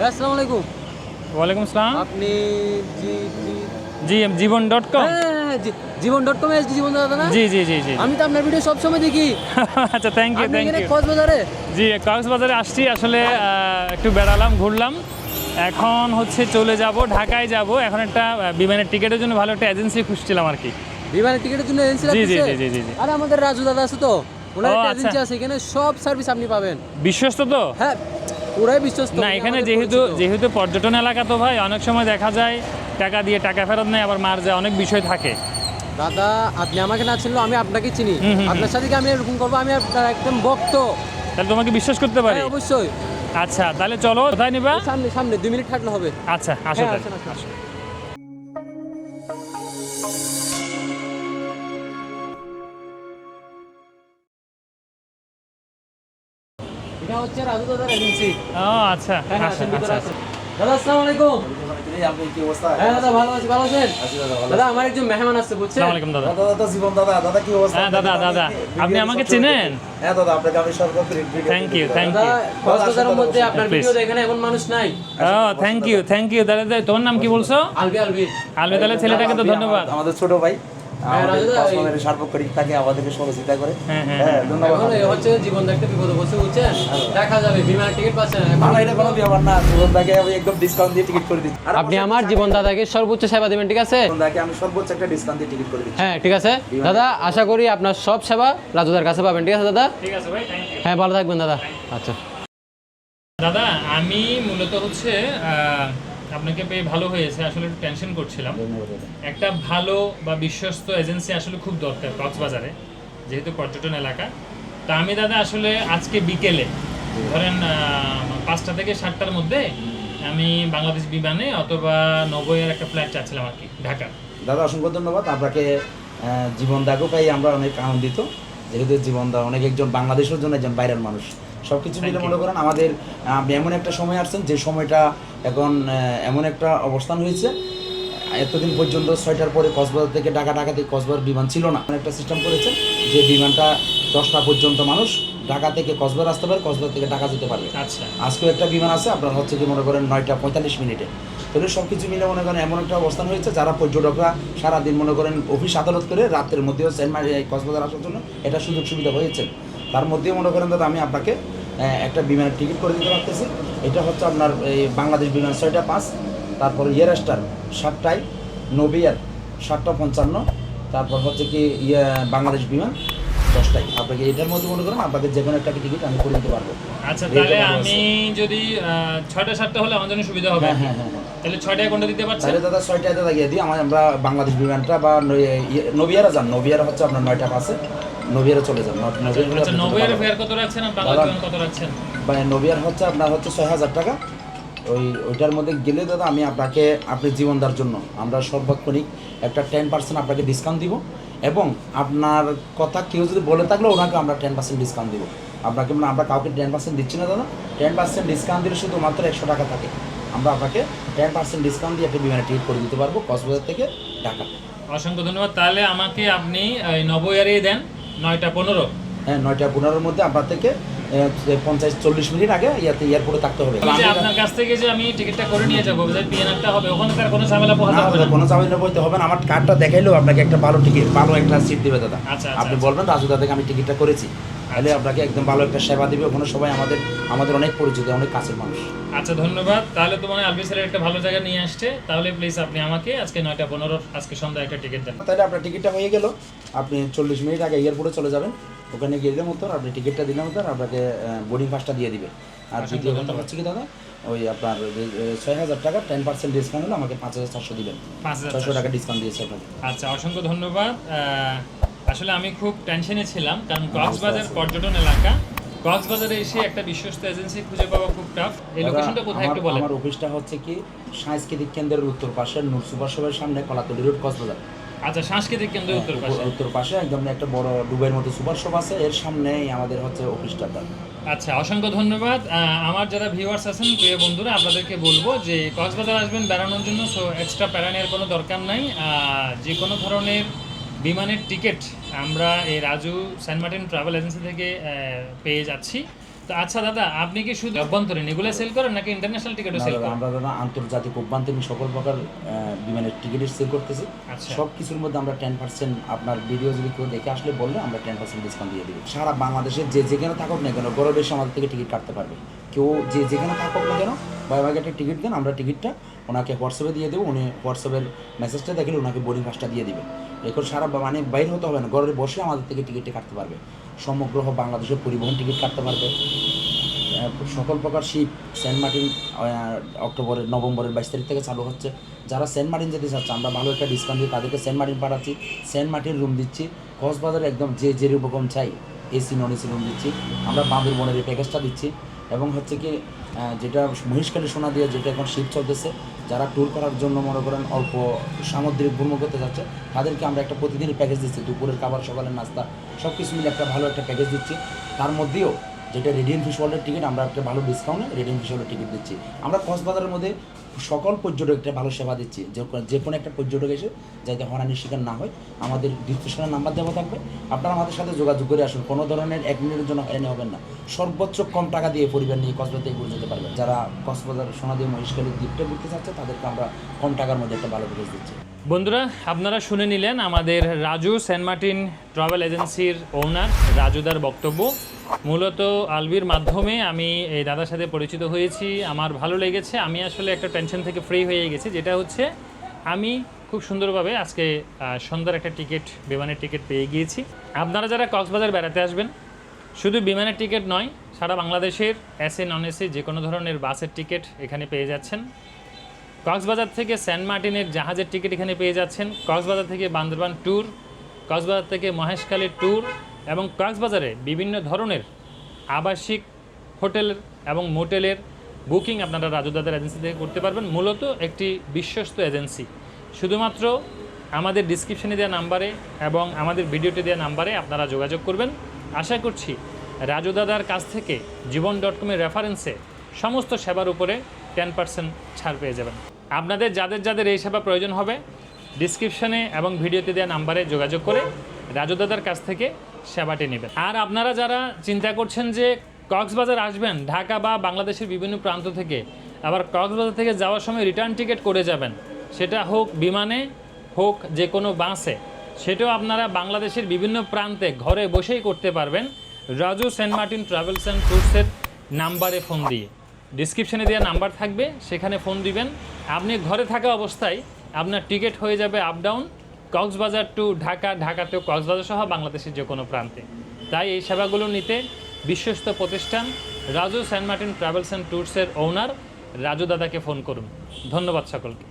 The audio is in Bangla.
ভাই, আসসালামু আলাইকুম। ওয়ালাইকুম আসসালাম। আপনি জি জি- জি জীবন ডট কম জি- জীবন ডট কমে এসেছি জীবন দাদা না? জি জি জি জি। আমি তো আপনার ভিডিও সব সময় দেখি। আচ্ছা থ্যাংক ইউ থ্যাংক ইউ কক্সবাজারে? জি কক্সবাজারে আসছি আসলে একটু বেড়ালাম ঘুরলাম। এখন হচ্ছে চলে যাব ঢাকায় যাব। এখন একটা বিমানের টিকিটের জন্য ভালো একটা এজেন্সি খুঁজছিলাম আর কি। বিমানের টিকিটের জন্য এজেন্সি জি, জি, জি, জি, জি, জি। আমাদের রাজু দাদা আছে তো। ওনার একটা আচ্ছা। এজেন্সি আছে এখানে সব সার্ভিস আপনি পাবেন। বিশ্বস্ত তো? হ্যাঁ পুরাই বিশ্বস্ত। না এখানে যেহেতু যেহেতু পর্যটন এলাকা তো ভাই অনেক সময় দেখা যায় টাকা দিয়ে টাকা ফেরত নেয় আবার মার যায় অনেক বিষয় থাকে। দাদা আপনি আমাকে না চিনলেও আমি আপনাকে চিনি। আপনার সাথে কি আমি এরকম করব? আমি আপনার একদম বক্ত তাহলে তোমাকে বিশ্বাস করতে পারি? হ্যাঁ অবশ্যই। আচ্ছা তাহলে চলো কোথায় নিবা? সামনে সামনে দুই মিনিট থাকলে হবে। আচ্ছা আসো হ্যাঁ, আপনার Please. ভিডিও দেখেন এমন মানুষ নাই। ও থ্যাংক ইউ থ্যাংক ইউ তাহলে তাহলে তোমার নাম কি বলছো? আলবি আলবি। আলবে তাহলে ছেলেটাকে তো ধন্যবাদ। আমাদের ছোট ভাই। আমাদের দা, কক্সবাজারের সার্বক্ষণিক থাকে আমাদেরকে সহযোগিতা করে। হ্যাঁ, হ্যাঁ, হ্যাঁ ধন্যবাদ। হচ্ছে জীবন দেখতে বিপদে বসে বুঝছেন? দেখা যাবে বিমানের টিকিট পাচ্ছেন না, না, এটা কোনো ব্যাপার না। জীবন দাকে আমি একদম ডিসকাউন্ট দিয়ে টিকিট করে দিচ্ছি। আপনি আমার জীবন দাদাকে সর্বোচ্চ সেবা দেবেন ঠিক আছে? জীবন দাকে আমি সর্বোচ্চ একটা ডিসকাউন্ট দিয়ে টিকিট করে দিচ্ছি। হ্যাঁ ঠিক আছে। দাদা আশা করি আপনার সব সেবা রাজুদার কাছে পাবেন ঠিক আছে দাদা? ঠিক আছে ভাই থ্যাংক ইউ হ্যাঁ ভালো থাকবেন দাদা। আচ্ছা। দাদা আমি মূলত হচ্ছে আপনাকে পেয়ে ভালো হয়েছে আসলে একটু টেনশন করছিলাম। একটা ভালো বা বিশ্বস্ত এজেন্সি আসলে খুব দরকার কক্সবাজারে যেহেতু পর্যটন এলাকা। তা আমি দাদা আসলে আজকে বিকেলে ধরেন পাঁচটা থেকে সাতটার মধ্যে আমি বাংলাদেশ বিমানে অথবা নবইয়ের একটা ফ্লাইট চাচ্ছিলাম আর কি ঢাকা। দাদা অসংখ্য ধন্যবাদ। আপনাকে জীবন দাগও পাই আমরা অনেক আনন্দিত। যেহেতু জীবন দা অনেক একজন বাংলাদেশের জন্য একজন বাইরের মানুষ। সব কিছু মিলে মনে করেন আমাদের এমন একটা সময় আসছেন যে সময়টা এখন এমন একটা অবস্থান হয়েছে। এতদিন পর্যন্ত ছয়টার পরে কক্সবাজার থেকে ঢাকা ঢাকা থেকে কক্সবাজার বিমান ছিল না। এমন একটা সিস্টেম করেছে যে বিমানটা দশটা পর্যন্ত মানুষ ঢাকা থেকে কক্সবাজার আসতে পারে কক্সবাজার থেকে ঢাকা যেতে পারবে। আচ্ছা। আজকেও একটা বিমান আছে আপনার হচ্ছে কি মনে করেন নয়টা পঁয়তাল্লিশ মিনিটে। তাহলে সব কিছু মিলে মনে করেন এমন একটা অবস্থান হয়েছে যারা পর্যটকরা সারাদিন মনে করেন অফিস আদালত করে রাতের মধ্যেও সেন্ট কক্সবাজার আসার জন্য এটা সুযোগ সুবিধা হয়েছে। তার মধ্যেও মনে করেন দাদা আমি আপনাকে একটা বিমানের টিকিট করে দিতে পারতেছি। এটা হচ্ছে আপনার এই বাংলাদেশ বিমান ছয়টা পাঁচ তারপর ইয়ার স্টার সাতটায় নবিয়ার সাতটা পঞ্চান্ন তারপর হচ্ছে কি ইয়ে বাংলাদেশ বিমান দশটায়। আপনাকে এটার মধ্যে মনে করেন আপনাকে যে কোনো একটা টিকিট আমি করে দিতে পারব। আচ্ছা তাহলে আমি যদি ছয়টা সাতটা হলে আমার জন্য সুবিধা হবে। হ্যাঁ হ্যাঁ হ্যাঁ হ্যাঁ। তাহলে ছয়টায় কোনটা দিতে পারছেন? তাহলে দাদা ছয়টায় দাদা গিয়ে দিই। আমার আমরা বাংলাদেশ বিমানটা বা নবিয়ারা যান। নবিয়ারা হচ্ছে আপনার নয়টা পাশে নবিয়ারা চলে যান। নবিয়ার আচ্ছা ভালো- ফেয়ার কত রাখছেন আর কত বা নবিয়ার হচ্ছে আপনার হচ্ছে ছয় হাজার টাকা। ওই ওইটার মধ্যে গেলে দাদা আমি আপনাকে আপনি জীবনদার জন্য আমরা সর্বক্ষণিক একটা টেন পার্সেন্ট আপনাকে ডিসকাউন্ট দিব। এবং আপনার কথা কেউ যদি বলে থাকলে ওনাকে আমরা টেন পার্সেন্ট ডিসকাউন্ট দিব। আপনাকে মানে আমরা কাউকে টেন পার্সেন্ট দিচ্ছি না দাদা। টেন পার্সেন্ট ডিসকাউন্ট দিলে শুধুমাত্র একশো টাকা থাকে। আমরা আপনাকে টেন পার্সেন্ট ডিসকাউন্ট দিয়ে একটা বিমানে টিকিট করে দিতে পারব কক্সবাজার থেকে ঢাকা। অসংখ্য ধন্যবাদ। তাহলে আমাকে আপনি এই নবইয়ারেই দেন। নয়টা পনেরো? হ্যাঁ নয়টা পনেরোর মধ্যে আপনার থেকে পঞ্চাশ চল্লিশ মিনিট আগে ইয়াতে এয়ারপোর্টে থাকতে হবে। আপনার কাছ থেকে যে আমি টিকিটটা করে নিয়ে যাব যে হবে ওখানকার কোনো ঝামেলা পোহাতে হবে না। কোনো ঝামেলা বইতে হবে না। আমার কার্ডটা দেখাইলেও আপনাকে একটা ভালো টিকিট ভালো একটা সিট দেবে দাদা। আচ্ছা, আচ্ছা, আপনি আচ্ছা। বলবেন রাজু দাদাকে আমি টিকিটটা করেছি। তাহলে আপনাকে একদম ভালো একটা সেবা দিবে। ওখানে সবাই আমাদের আমাদের অনেক পরিচিত অনেক কাছের মানুষ। আচ্ছা ধন্যবাদ। তাহলে তো মানে আলবি স্যারের একটা ভালো জায়গা নিয়ে আসছে। তাহলে প্লিজ আপনি আমাকে আজকে নয়টা পনেরো আজকে সন্ধ্যা একটা টিকিট দেন। তাহলে আপনার টিকিটটা হয়ে গেল। আপনি চল্লিশ মিনিট আগে এয়ারপোর্টে চলে যাবেন। ওখানে গেলে মতো আপনি টিকিটটা দিলে মতো আপনাকে বোর্ডিং পাসটা দিয়ে দিবে। আর অসংখ্য দ্বিতীয় কথা হচ্ছে কি দাদা? ওই আপনার ছয় হাজার টাকা টেন পার্সেন্ট ডিসকাউন্ট হলে আমাকে পাঁচ হাজার চারশো দিবেন। পাঁচ হাজার ছয়শো চারশো। টাকা ডিসকাউন্ট দিয়েছে আপনাকে। আচ্ছা অসংখ্য ধন্যবাদ। আসলে আমি খুব টেনশনে ছিলাম কারণ কক্সবাজার পর্যটন এলাকা কক্সবাজারে এসে একটা বিশ্বস্ত এজেন্সি খুঁজে পাওয়া খুব টাফ এই লোকেশনটা কোথায় একটু বলেন। আমার অফিসটা হচ্ছে কি সাংস্কৃতিক কেন্দ্রের উত্তর পাশে নূর সুপার সামনে কলাতলি রোড কক্সবাজার। আচ্ছা সাংস্কৃতিক কেন্দ্রের উত্তর পাশে। উত্তর পাশে একদম একটা বড় ডুবের মতো সুপার শপ আছে এর সামনেই আমাদের হচ্ছে অফিসটা আচ্ছা অসংখ্য ধন্যবাদ। আমার যারা ভিউয়ার্স আছেন প্রিয় বন্ধুরা আপনাদেরকে বলব যে কক্সবাজার আসবেন বেড়ানোর জন্য সো এক্সট্রা প্যারা নেওয়ার কোনো দরকার নাই। যে কোনো ধরনের বিমানের টিকিট আমরা এই Raju Saint Martin travel agency থেকে পেয়ে যাচ্ছি। তো আচ্ছা দাদা আপনি কি শুধু অভ্যন্তরীণ এগুলো সেল করেন নাকি ইন্টারন্যাশনাল টিকিটও সেল করেন? আমরা দাদা আন্তর্জাতিক অভ্যন্তরীণ সকল প্রকার বিমানের টিকিটের সেল করতেছি। আচ্ছা। সব কিছুর মধ্যে আমরা টেন পার্সেন্ট আপনার ভিডিও যদি কেউ দেখে আসলে বললে আমরা টেন পার্সেন্ট ডিসকাউন্ট দিয়ে দিব। সারা বাংলাদেশের যে যেখানে থাকুক না কেন গরম এসে আমাদের থেকে টিকিট কাটতে পারবে। কেউ যে যেখানে থাকুক না কেন ভাই ভাগে একটা টিকিট দেন আমরা টিকিটটা ওনাকে হোয়াটসঅ্যাপে দিয়ে দেবো উনি হোয়াটসঅ্যাপের মেসেজটা দেখলে ওনাকে বোর্ডিং পাসটা দিয়ে দিবে। এখন সারা মানে বাইরে হতে হবে না। ঘরে বসে আমাদের থেকে টিকিটটা কাটতে পারবে। সমগ্র বাংলাদেশের পরিবহন টিকিট কাটতে পারবে। সকল প্রকার শিপ, সেন্ট মার্টিন অক্টোবরের, নভেম্বরের বাইশ তারিখ থেকে চালু হচ্ছে। যারা সেন্ট মার্টিন যেতে চাচ্ছে, আমরা ভালো একটা ডিসকাউন্ট দিই তাদেরকে সেন্ট মার্টিন পাঠাচ্ছি। সেন্ট মার্টিন রুম দিচ্ছি। কক্সবাজারে একদম যে যে রকম চাই এসি নন এসি রুম দিচ্ছি। আমরা বাঁদরবনের এই প্যাকেজটা দিচ্ছি। এবং হচ্ছে কি যেটা মহিষকালী সোনা দিয়ে যেটা এখন শিপ চলতেছে যারা ট্যুর করার জন্য মনে করেন অল্প সামুদ্রিক ভ্রমণ করতে যাচ্ছে, তাদেরকে আমরা একটা প্রতিদিনের প্যাকেজ দিচ্ছি, দুপুরের খাবার, সকালের নাস্তা সব কিছু মিলে একটা ভালো একটা প্যাকেজ দিচ্ছি। তার মধ্যেও যেটা রেডিয়েন্ট ফিশ ওয়ার্ল্ডের টিকিট আমরা একটা ভালো ডিসকাউন্টে রেডিয়েন্ট ফিশ ওয়ার্ল্ডের টিকিট দিচ্ছি। আমরা কক্সবাজারের মধ্যে সকল পর্যটককে ভালো সেবা দিচ্ছি। যে কোনো- যে কোনো একটা পর্যটক এসে যাতে হরানির শিকার না হয়, আমাদের ডিসক্রিপশনের নাম্বার দেওয়া থাকবে। আপনারা আমাদের সাথে যোগাযোগ করে আসুন, কোনো ধরনের এক মিনিটের জন্য হয়রানি হবেন না। সর্বোচ্চ কম টাকা দিয়ে পরিবার নিয়ে কক্সবাজার থেকে ঘুরে যেতে পারবেন। যারা কক্সবাজার সোনাদি মহিষকালী দ্বীপটা ঘুরতে চাচ্ছে, তাদেরকে আমরা কম টাকার মধ্যে একটা ভালো প্যাকেজ দিচ্ছি। বন্ধুরা, আপনারা শুনে নিলেন আমাদের রাজু সেন্ট মার্টিন ট্রাভেল এজেন্সির ওনার, রাজুদার বক্তব্য। মূলত আলবির মাধ্যমে আমি এই দাদার সাথে পরিচিত হয়েছি। আমার ভালো লেগেছে। আমি আসলে একটা টেনশন থেকে ফ্রি হয়ে গেছি, যেটা হচ্ছে আমি খুব সুন্দরভাবে আজকে সন্ধ্যার একটা টিকিট বিমানের টিকিট পেয়ে গিয়েছি। আপনারা যারা কক্সবাজার বেড়াতে আসবেন, শুধু বিমানের টিকিট নয়, সারা বাংলাদেশের এসি নন এসি যে কোনো ধরনের বাসের টিকিট এখানে পেয়ে যাচ্ছেন। কক্সবাজার থেকে সেন্ট মার্টিনের জাহাজের টিকিট এখানে পেয়ে যাচ্ছেন। কক্সবাজার থেকে বান্দরবান ট্যুর কক্সবাজার থেকে মহেশখালীর ট্যুর এবং কক্সবাজারে বিভিন্ন ধরনের আবাসিক হোটেল এবং মোটেলের বুকিং আপনারা রাজুদাদের এজেন্সি থেকে করতে পারবেন। মূলত একটি বিশ্বস্ত এজেন্সি শুধুমাত্র আমাদের ডিসক্রিপশনে দেওয়া নাম্বারে এবং আমাদের ভিডিওতে দেওয়া নাম্বারে আপনারা যোগাযোগ করবেন। আশা করছি রাজু দাদার কাছ থেকে জীবন ডট কমের রেফারেন্সে সমস্ত সেবার উপরে টেন পার্সেন্ট ছাড় পেয়ে যাবেন। আপনাদের যাদের যাদের এই সেবা প্রয়োজন হবে ডিসক্রিপশনে এবং ভিডিওতে দেওয়া নাম্বারে যোগাযোগ করে রাজু দাদার কাছ থেকে সেবাটি নেবেন। আর আপনারা যারা চিন্তা করছেন যে কক্সবাজার আসবেন, ঢাকা বা বাংলাদেশের বিভিন্ন প্রান্ত থেকে, আবার কক্সবাজার থেকে যাওয়ার সময় রিটার্ন টিকিট করে যাবেন, সেটা হোক বিমানে হোক যে কোনো বাসে, সেটাও আপনারা বাংলাদেশের বিভিন্ন প্রান্তে ঘরে বসেই করতে পারবেন। Raju Saint Martin travels and ট্যুরসের নাম্বারে ফোন দিয়ে। ডিসক্রিপশনে দেওয়া নাম্বার থাকবে, সেখানে ফোন দিবেন। আপনি ঘরে থাকা অবস্থায় আপনার টিকিট হয়ে যাবে up down Cox's Bazar to Dhaka Dhaka to Cox's Bazar সহ বাংলাদেশের যে কোনো প্রান্তে। তাই এই সেবাগুলো নিতে বিশ্বস্ত প্রতিষ্ঠান Raju Saint Martin travels and ট্যুরসের owner Raju দাদাকে ফোন করুন। ধন্যবাদ সকলকে।